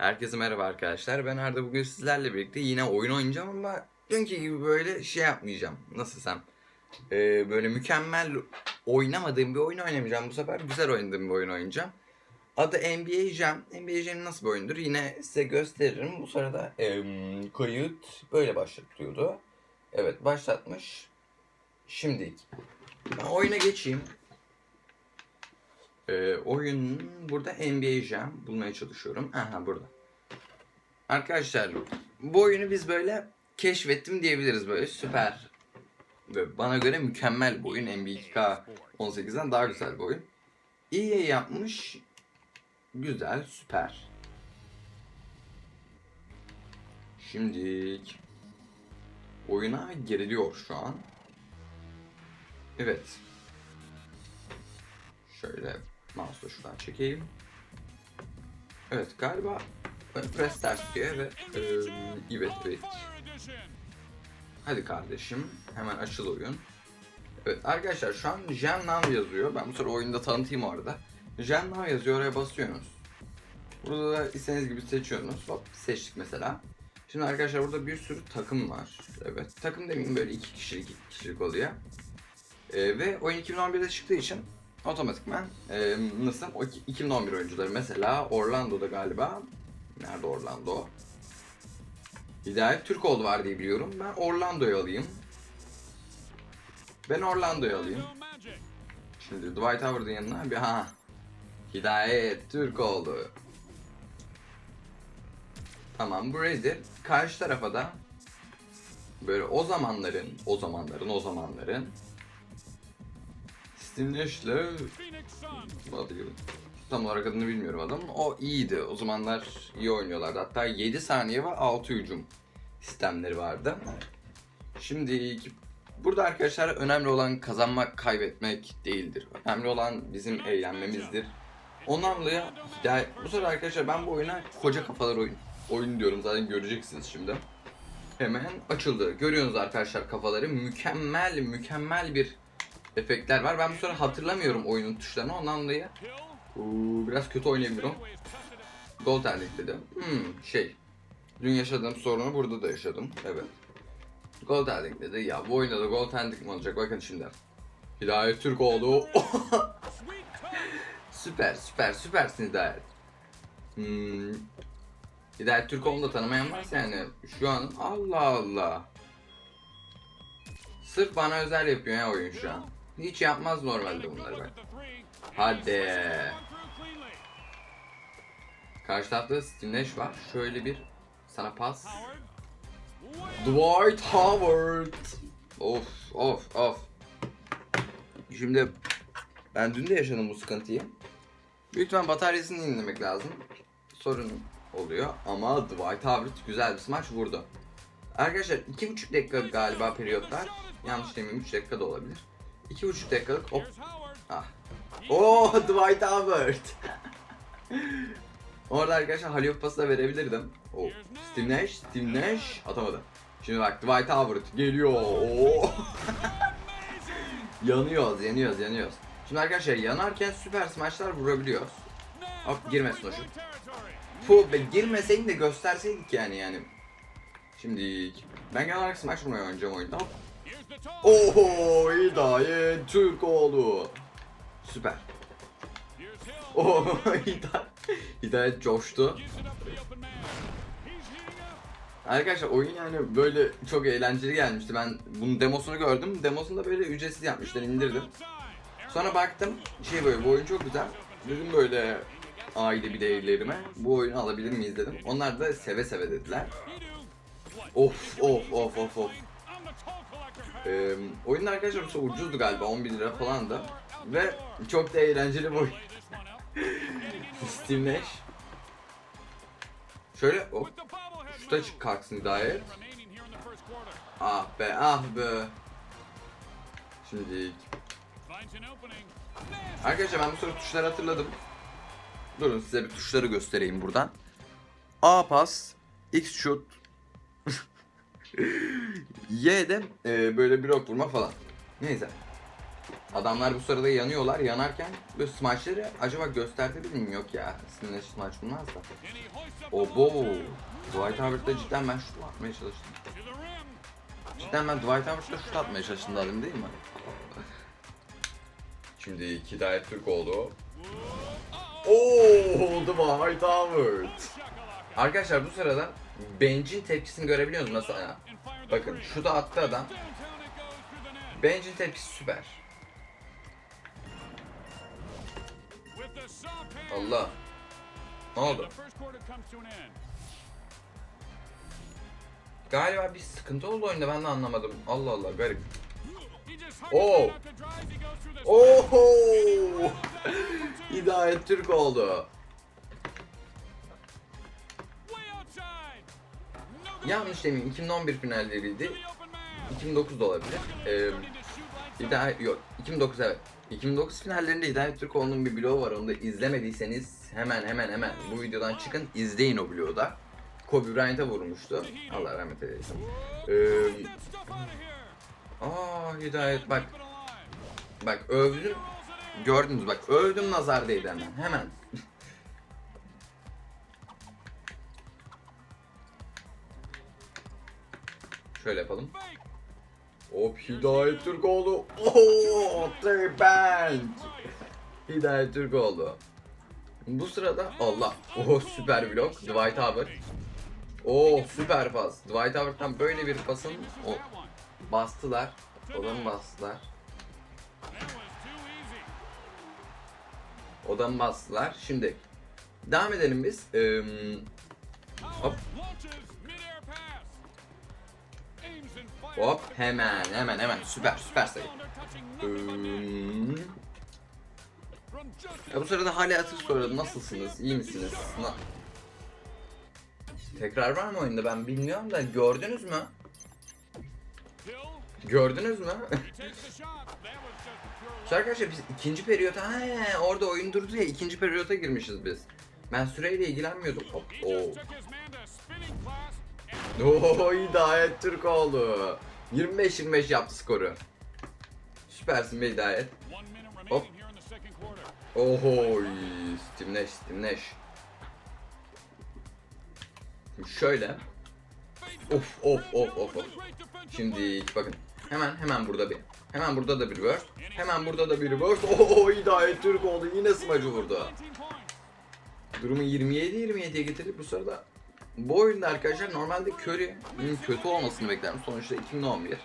Herkese merhaba arkadaşlar. Ben Arda bugün sizlerle birlikte yine oyun oynayacağım ama dünkü gibi böyle şey yapmayacağım. Nasıl desem. Ee, böyle mükemmel oynamadığım bir oyun oynamayacağım. Bu sefer güzel oynadığım bir oyun oynayacağım. Adı NBA Jam. NBA Jam nasıl bir oyundur? Yine size gösteririm. Bu sırada em, kayıt böyle başlatıyordu. Evet başlatmış. Şimdi ben oyuna geçeyim. Ee, oyun burada NBA Jam bulmaya çalışıyorum. Aha burada. Arkadaşlar bu oyunu biz böyle keşfettim diyebiliriz böyle süper. Ve bana göre mükemmel bir oyun. NBA 2K 18'den daha güzel bir oyun. İyi yapmış. Güzel, süper. Şimdi oyuna giriliyor şu an. Evet. Şöyle mouse'la şuradan çekeyim. Evet galiba press start diyor ve e, evet evet. Hadi kardeşim hemen açıl oyun. Evet arkadaşlar şu an Jen Now yazıyor. Ben bu sıra oyunda tanıtayım orada. Jen Now yazıyor oraya basıyorsunuz. Burada da istediğiniz gibi seçiyorsunuz. Hop seçtik mesela. Şimdi arkadaşlar burada bir sürü takım var. Evet takım demeyeyim böyle iki kişilik iki kişilik oluyor. Ee, ve oyun 2011'de çıktığı için otomatikman e, nasıl o iki- 2011 oyuncuları mesela Orlando'da galiba nerede Orlando? Hidayet Türkoğlu var diye biliyorum. Ben Orlando'yu alayım. Ben Orlando'yu alayım. Şimdi Dwight Howard'ın yanına bir ha. Hidayet Türkoğlu. Tamam bu ready. Karşı tarafa da böyle o zamanların, o zamanların, o zamanların Nash'le Bakıyorum. Tam olarak adını bilmiyorum adamın. O iyiydi. O zamanlar iyi oynuyorlardı. Hatta 7 saniye ve 6 hücum sistemleri vardı. Şimdi burada arkadaşlar önemli olan kazanmak, kaybetmek değildir. Önemli olan bizim eğlenmemizdir. Ondan dolayı hikaye... Bu sefer arkadaşlar ben bu oyuna koca kafalar oyun. Oyun diyorum zaten göreceksiniz şimdi. Hemen açıldı. Görüyorsunuz arkadaşlar kafaları. Mükemmel, mükemmel bir efektler var. Ben bu sefer hatırlamıyorum oyunun tuşlarını. Ondan dolayı Uuu, biraz kötü oynayabilirim. Goaltending dedim. Hmm, şey. Dün yaşadığım sorunu burada da yaşadım. Evet. Goaltending dedi. Ya bu oyunda da goaltending mi olacak? Bakın şimdi. Hidayet Türkoğlu. süper, süper, süpersin Hidayet. Hmm. Hidayet Türkoğlu'nu da tanımayan varsa yani şu an Allah Allah. Sırf bana özel yapıyor ya oyun şu an. Hiç yapmaz normalde bunları bak. Hadi. Karşı tarafta Steve Nash var. Şöyle bir sana pas. Dwight Howard. Of of of. Şimdi ben dün de yaşadım bu sıkıntıyı. Büyük bataryasını yenilemek lazım. Sorun oluyor ama Dwight Howard güzel bir smaç vurdu. Arkadaşlar 2,5 dakika galiba periyotlar. Yanlış demeyeyim 3 dakika da olabilir. 2,5 dakikalık hop. Ah. Oo Dwight Howard. Orada arkadaşlar Halil pası da verebilirdim. Oh. Steve Nash, Steve Nash atamadı. Şimdi bak Dwight Howard geliyor. Oo. yanıyoruz, yanıyoruz, yanıyoruz. Şimdi arkadaşlar yanarken süper smaçlar vurabiliyoruz. Hop girmesin o şut. Fu be girmeseydin de gösterseydik yani yani. Şimdi ben genel olarak smaç vurmayı oynayacağım oyunda. Hop. Oho Hidayet Türkoğlu. Süper. Oo Hidayet, Hidayet coştu. Arkadaşlar oyun yani böyle çok eğlenceli gelmişti. Ben bunun demosunu gördüm. Demosunu da böyle ücretsiz yapmışlar indirdim. Sonra baktım şey böyle bu oyun çok güzel. Dedim böyle aile bireylerime bu oyunu alabilir miyiz dedim. Onlar da seve seve dediler. Of of of of of. Ee, oyun arkadaşlar sefer ucuzdu galiba 11 lira falan da. Ve çok da eğlenceli bir oyun. Steve Nash. Şöyle hop. Şuta çık kalksın hidayet. Ah be ah be. Şimdi Arkadaşlar ben bu sırada tuşları hatırladım. Durun size bir tuşları göstereyim buradan. A pas, X şut, Y'de e, böyle blok vurma falan. Neyse. Adamlar bu sırada yanıyorlar. Yanarken böyle smaçları acaba gösterdi mi? Yok ya. Sinirle smaç bulmaz da. Obo. Dwight Howard'da cidden ben şut atmaya çalıştım. Cidden ben Dwight Howard'da şut atmaya çalıştım dedim değil mi? Şimdi Hidayet Türk oldu. Oo, Dwight Howard. Arkadaşlar bu sırada Bench'in tepkisini görebiliyor musunuz nasıl ya? Bakın şu da attı adam. Bench'in tepkisi süper. Allah. Ne oldu? Galiba bir sıkıntı oldu oyunda ben de anlamadım. Allah Allah garip. Oo. Oho! Hidayet Türk oldu. Yanlış demeyeyim 2011 finalleriydi. 2009 da olabilir. Ee, Hidayet yok 2009 evet. 2009 finallerinde Hidayet Türkoğlu'nun bir bloğu var onu da izlemediyseniz hemen hemen hemen bu videodan çıkın izleyin o bloğu da. Kobe Bryant'a vurmuştu. Allah rahmet eylesin. Ee, aa Hidayet bak bak övdüm gördünüz bak övdüm nazar değdi hemen hemen. Şöyle yapalım. Hop Hidayet Türkoğlu. Ooo band. Hidayet Türkoğlu. Bu sırada Allah. Oh süper blok. Dwight Howard. Oh süper pas. Dwight Howard'dan böyle bir pasın o bastılar. Odanı bastılar. Odanı bastılar. Şimdi devam edelim biz. Ee, hop hop hemen hemen hemen süper süper sayı. Hmm. Ya bu sırada hala atış soruyordu. Nasılsınız? İyi misiniz? Na- Tekrar var mı oyunda? Ben bilmiyorum da gördünüz mü? Gördünüz mü? Şu arkadaşlar biz ikinci periyota he, orada oyun durdu ya ikinci periyota girmişiz biz. Ben süreyle ilgilenmiyordum. Hop, oo. Oo Hidayet Türk oldu. 25-25 yaptı skoru. Süpersin be Hidayet. Hop. Oho Steam Nash, Steam Nash. Şimdi şöyle. Of of of of of. Şimdi bakın. Hemen hemen burada bir. Hemen burada da bir burst. Hemen burada da bir burst. Oho Hidayet Türk oldu. Yine smacı vurdu. Durumu 27-27'ye getirdik bu sırada. Bu oyunda arkadaşlar normalde Curry'nin kötü olmasını beklerdim. Sonuçta 2011.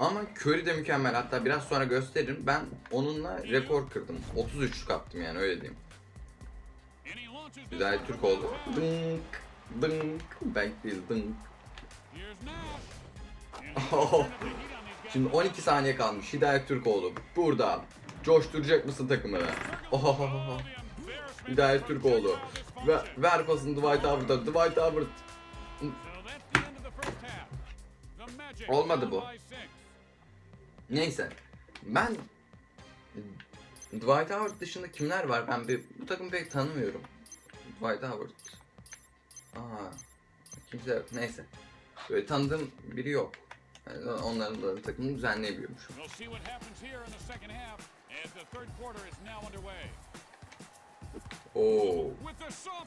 Ama Curry de mükemmel. Hatta biraz sonra gösteririm. Ben onunla rekor kırdım. 33 kaptım yani öyle diyeyim. Hidayet Türk oldu. Dınk, dınk, bank değil dınk. Oh. Şimdi 12 saniye kalmış. Hidayet Türk oldu. Burada. Coşturacak mısın takımını? Ohohoho. Hidayet Türk oldu. Ve ver pasını Dwight Howard'a. Dwight Howard. Olmadı bu. Neyse. Ben Dwight Howard dışında kimler var? Ben bir, bu takımı pek tanımıyorum. Dwight Howard. Aa, kimse yok. Neyse. Böyle tanıdığım biri yok. Yani onların da takımını düzenleyebiliyormuşum. Oo.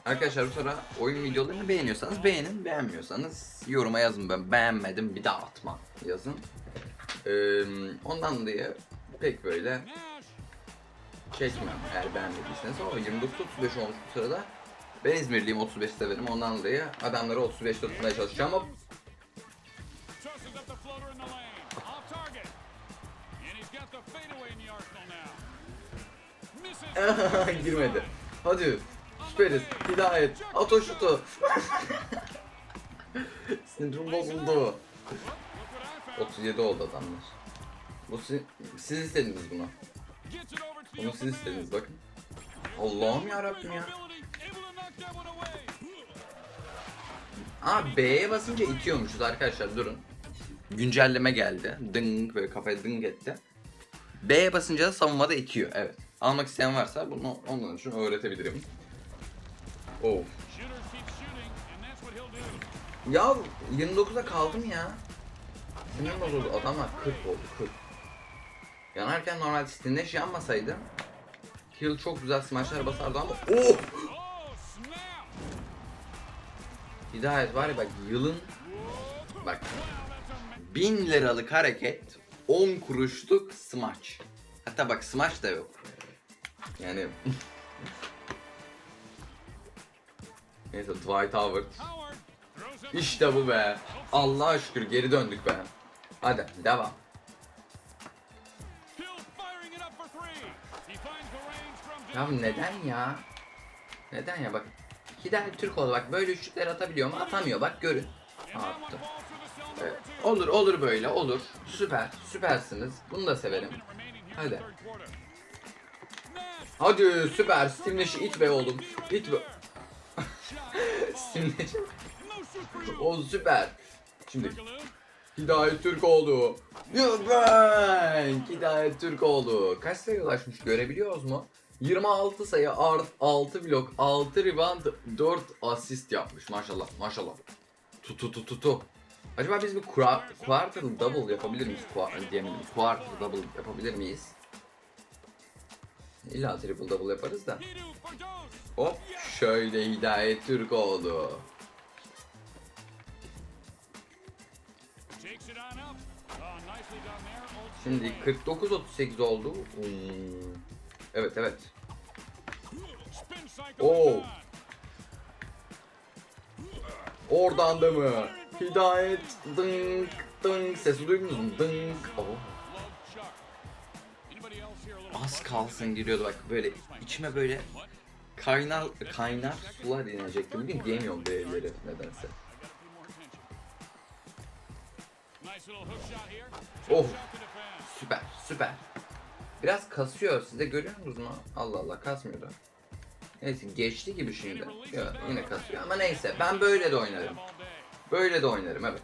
Arkadaşlar bu sıra oyun videolarını beğeniyorsanız beğenin, beğenmiyorsanız yoruma yazın ben beğenmedim bir daha atma yazın. Ee, ondan dolayı pek böyle çekmem eğer beğenmediyseniz ama 29-35 olmuş bu sırada. Ben İzmirliyim 35 severim ondan dolayı adamları 35 tutmaya çalışacağım ama girmedi. Hadi süperiz. Hidayet. At o şutu. Sinirim bozuldu. Look what I found. 37 oldu adamlar. Bu si- siz istediniz bunu. Bunu siz istediniz bakın. Allah'ım ya. One away. Aa B'ye basınca itiyormuşuz arkadaşlar durun. Güncelleme geldi. Ding böyle kafaya ding etti. B'ye basınca da savunmada itiyor evet. Almak isteyen varsa bunu ondan için öğretebilirim. Oh. Ya 29'a kaldım ya. Sinirim bozuldu. Adamlar 40 oldu 40. Yanarken normalde Stineş yanmasaydı Hill çok güzel smaçlar basardı ama Oh! Hidayet var ya bak yılın bak Wow, that's amazing. 1000 liralık hareket 10 kuruşluk smaç. Hatta bak smaç da yok. Yani Neyse Dwight Howard. İşte bu be. Allah'a şükür geri döndük be. Hadi devam. Ya neden ya? Neden ya bak. Hidayet Türkoğlu bak böyle üçlükler atabiliyor mu? Atamıyor bak görün. Attı. Evet. Olur olur böyle olur. Süper. Süpersiniz. Bunu da severim. Hadi. Hadi süper. Steamleş'i it be oğlum. İt be. Steamleş. O süper. Şimdi. Hidayet Türkoğlu. Yılbank. Hidayet Türkoğlu. Kaç sayı ulaşmış görebiliyoruz mu? 26 sayı art 6 blok 6 rebound 4 asist yapmış maşallah maşallah. Tutu tutu tutu. Acaba biz bir quarter double yapabilir miyiz? Qua- diyemedim. Quarter double yapabilir miyiz? İlla triple double yaparız da. Hop şöyle Hidayet Türkoğlu. Şimdi Silva. 49-38 oldu. Hmm. Evet evet. On. Oradan da mı? Hidayet dınk dınk sesi duydunuz mu? Dınk. Oh. Az kalsın giriyordu bak böyle içime böyle kaynar kaynar sular inecekti. Bugün diyemiyorum B'leri nedense. Oh. Süper süper. Biraz kasıyor siz de görüyor musunuz mu? Allah Allah kasmıyordu. Neyse geçti gibi şimdi. Ya, yine kasıyor ama neyse ben böyle de oynarım. Böyle de oynarım evet.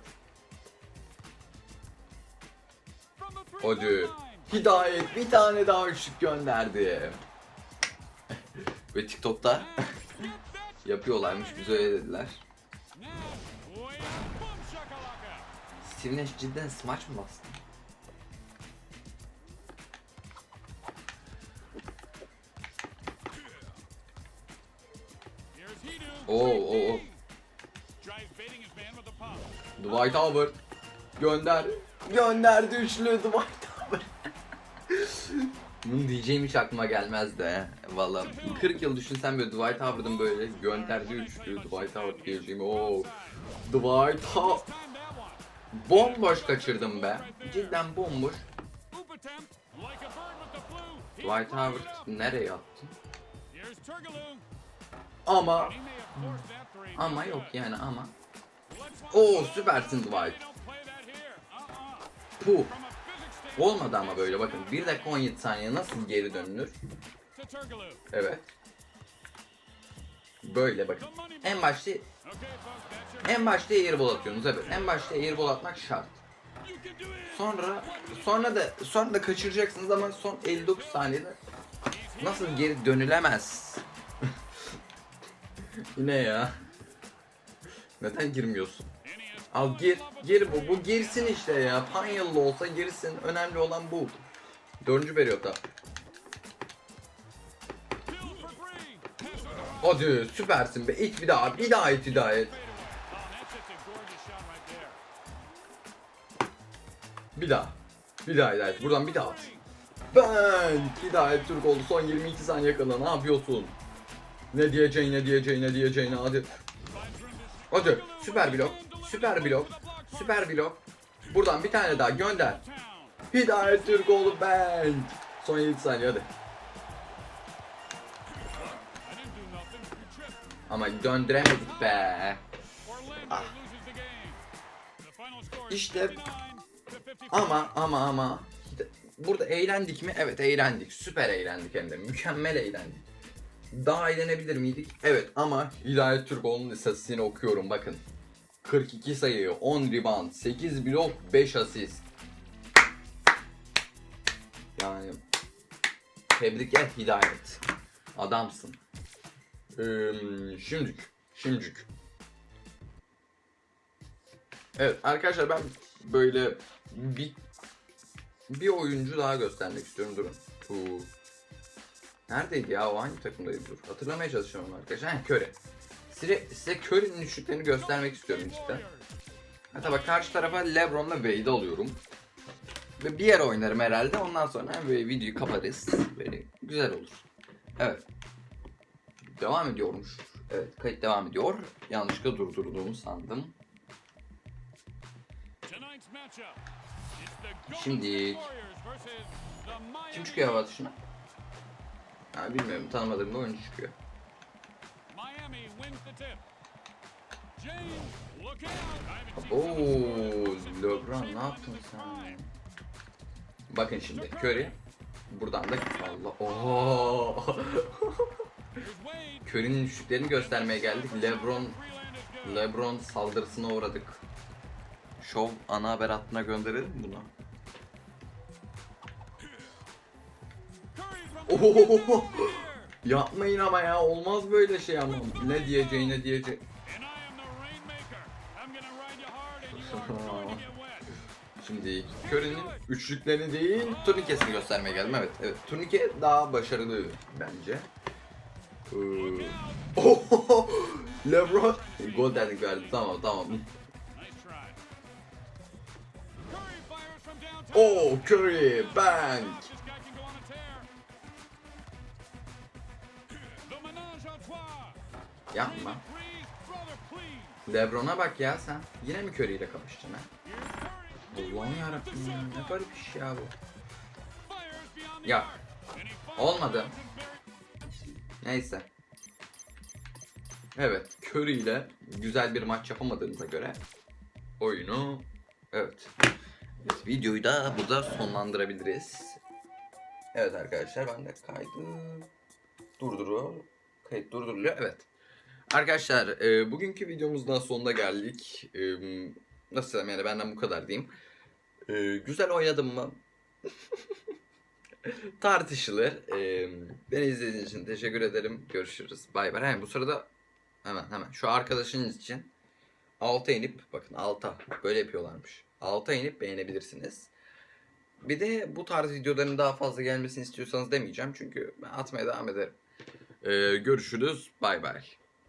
Hadi. Hidayet bir tane daha üçlük gönderdi. Ve TikTok'ta yapıyorlarmış bize öyle dediler. Steve Nash cidden smaç mı bastı? With the pump. Dwight Howard gönder. Gönderdi üçlü Dwight Howard. Bunu diyeceğim hiç aklıma gelmezdi he. Valla 40 yıl düşünsem böyle Dwight Howard'ın böyle gönderdiği üçlü Dwight Howard diyeceğim. Oo. Dwight Howard. Bomboş kaçırdım be. Cidden bomboş. Dwight Howard nereye attı? Ama ama yok yani ama. Oo süpersin Dwight. Puh. Olmadı ama böyle bakın 1 dakika 17 saniye nasıl geri dönülür? Evet. Böyle bakın. En başta en başta airball atıyorsunuz evet. En başta airball atmak şart. Sonra sonra da sonra da kaçıracaksınız ama son 59 saniyede nasıl geri dönülemez? Yine ya. Neden girmiyorsun? Al gir, gir bu, bu girsin işte ya. Panyalı olsa girsin. Önemli olan bu. Dördüncü periyotta. Hadi süpersin be. İt bir daha, bir daha it hidayet. That's just a gorgeous shot right there. Bir daha. Bir daha hidayet. Buradan bir daha at. Ben Hidayet Türk oldu. Son 22 saniye kala ne yapıyorsun? Ne diyeceğin, ne diyeceğin, ne diyeceğin hadi. Hadi süper blok. Süper blok. Süper blok. Buradan bir tane daha gönder. Hidayet Türkoğlu ben. Son 7 saniye hadi. Ama döndüremedik be. İs İşte 59 to 54. ama ama ama burada eğlendik mi? Evet eğlendik. Süper eğlendik hem de. Mükemmel eğlendik. Daha eğlenebilir miydik? Evet ama Hidayet Türkoğlu'nun istatistiğini okuyorum bakın. 42 sayı, 10 rebound, 8 blok, 5 asist. Yani tebrik et Hidayet. Adamsın. Ee, şimdük. Evet arkadaşlar ben böyle bir bir oyuncu daha göstermek istiyorum. Durun. Bu Neredeydi ya? O hangi takımdaydı? Dur. Hatırlamaya çalışıyorum arkadaşlar. Ha, Curry. Size, size Curry'nin üçlüklerini göstermek istiyorum işte. Hatta bak karşı tarafa Lebron'la Wade'i alıyorum. Ve bir yere oynarım herhalde. Ondan sonra böyle videoyu kapatırız. Böyle güzel olur. Evet. Devam ediyormuş. Evet kayıt devam ediyor. Yanlışlıkla durdurduğumu sandım. Şimdi- Kim çıkıyor hava dışına? Ha, bilmiyorum tanımadığım bir oyuncu çıkıyor. Oo, LeBron ne yaptın sen? Bakın şimdi Curry. Buradan da Allah. Oo. Curry'nin üçlüklerini göstermeye geldik. LeBron. LeBron saldırısına uğradık. Şov ana haber hattına gönderelim bunu. Ohohoho. Yapmayın ama ya olmaz böyle şey ama. Ne diyeceği ne diyeceği. And I am the rainmaker. I'm gonna ride you hard and you are going to get wet. Şimdi Curry'nin üçlüklerini değil turnikesini göstermeye geldim. Evet, evet. Turnike daha başarılı bence. Ee, Ohoho. LeBron gol dedik verdi. Tamam tamam. Oh Curry bang. Yapma. LeBron'a bak ya sen. Yine mi Curry ile kapıştın ha? Allah'ım yarabbim ya. Ne garip iş ya bu. Ya. Olmadı. Neyse. Evet, Curry ile güzel bir maç yapamadığımıza göre oyunu evet. evet videoyu da burada sonlandırabiliriz. Evet arkadaşlar ben de kaydı durduruyor. Kayıt durduruluyor. Evet. Arkadaşlar e, bugünkü videomuzun da sonuna geldik. E, nasıl desem yani benden bu kadar diyeyim. E, güzel oynadım mı? tartışılır. Ee, beni izlediğiniz için teşekkür ederim. Görüşürüz. Bay bay. Hemen bu sırada hemen hemen şu arkadaşınız için alta inip bakın alta böyle yapıyorlarmış. Alta inip beğenebilirsiniz. Bir de bu tarz videoların daha fazla gelmesini istiyorsanız demeyeceğim çünkü ben atmaya devam ederim. Ee, görüşürüz. Bay bay.